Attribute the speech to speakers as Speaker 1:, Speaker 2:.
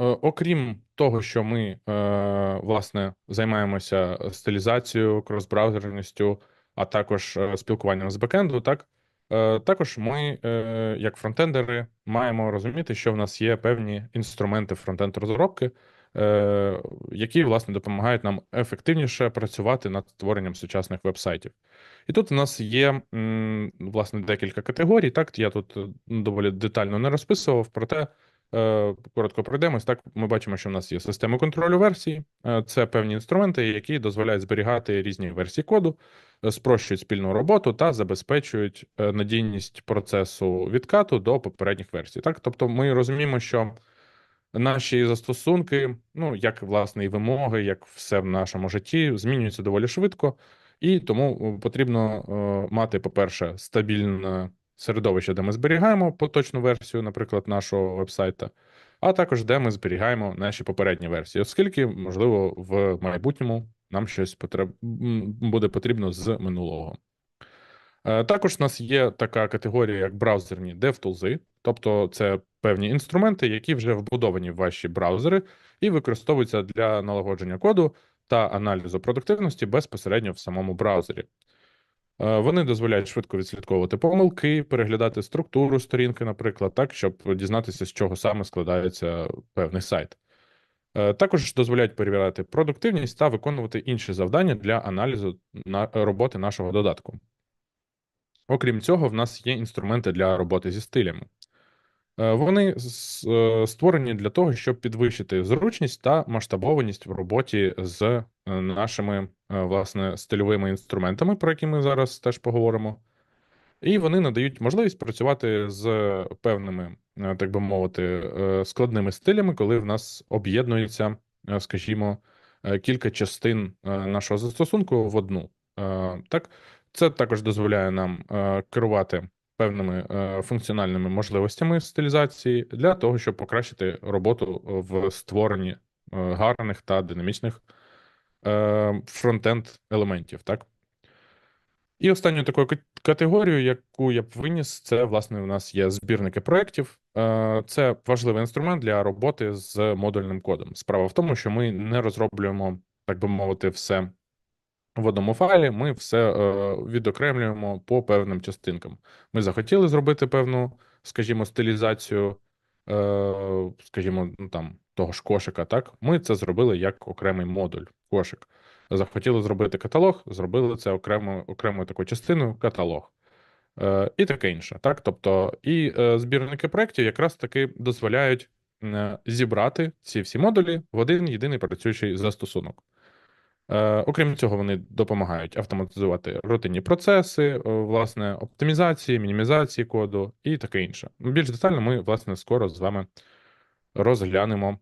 Speaker 1: Е, Окрім того, що ми е, власне займаємося стилізацією, кросбраузерністю, а також е, спілкуванням з бекенду, так також ми, як фронтендери, маємо розуміти, що в нас є певні інструменти фронтенд розробки, які власне допомагають нам ефективніше працювати над створенням сучасних вебсайтів. І тут у нас є власне декілька категорій. Так, я тут доволі детально не розписував, проте. Е, Коротко пройдемось. Так, ми бачимо, що в нас є система контролю версій. Е, Це певні інструменти, які дозволяють зберігати різні версії коду, е, спрощують спільну роботу та забезпечують надійність процесу відкату до попередніх версій. Так, тобто, ми розуміємо, що наші застосунки, ну як власне і вимоги, як все в нашому житті, змінюються доволі швидко, і тому потрібно мати, по-перше, стабільне середовище, де ми зберігаємо поточну версію, наприклад, нашого вебсайта, а також де ми зберігаємо наші попередні версії, оскільки, можливо, в майбутньому нам щось потреб... буде потрібно з минулого. Е, Також у нас є така категорія, як браузерні DevTools, тобто це певні інструменти, які вже вбудовані в ваші браузери і використовуються для налагодження коду та аналізу продуктивності безпосередньо в самому браузері. Е, Вони дозволяють швидко відслідковувати помилки, переглядати структуру сторінки, наприклад, так, щоб дізнатися, з чого саме складається певний сайт. Е, Також дозволяють перевіряти продуктивність та виконувати інші завдання для аналізу на роботи нашого додатку. Окрім цього, в нас є інструменти для роботи зі стилями. Е, Вони е, створені для того, щоб підвищити зручність та масштабованість в роботі з е, нашими власне стильовими інструментами, про які ми зараз теж поговоримо. І вони надають можливість працювати з певними, так би мовити, складними стилями, коли в нас об'єднується, скажімо, кілька частин нашого застосунку в одну. Так, це також дозволяє нам керувати певними е, функціональними можливостями стилізації для того, щоб покращити роботу в створенні е, гарних та динамічних е, фронтенд елементів. Так. І останню таку кат- категорію, яку я б виніс, це власне у нас є збірники проєктів. Е, Це важливий інструмент для роботи з модульним кодом. Справа в тому, що ми не розроблюємо, так би мовити, все в одному файлі. Ми все е, відокремлюємо по певним частинкам. Ми захотіли зробити певну, скажімо, стилізацію, е, скажімо, ну там того ж кошика. Так, ми це зробили як окремий модуль кошик. Захотіли зробити каталог, зробили це окремо, окремою такою частиною каталог. Е, і таке інше. Так? Тобто, і збірники проєктів якраз таки дозволяють зібрати ці всі модулі в один єдиний працюючий застосунок. Е, окрім цього, вони допомагають автоматизувати рутинні процеси, е, власне, оптимізації, мінімізації коду і таке інше. Більш детально ми, власне, скоро з вами розглянемо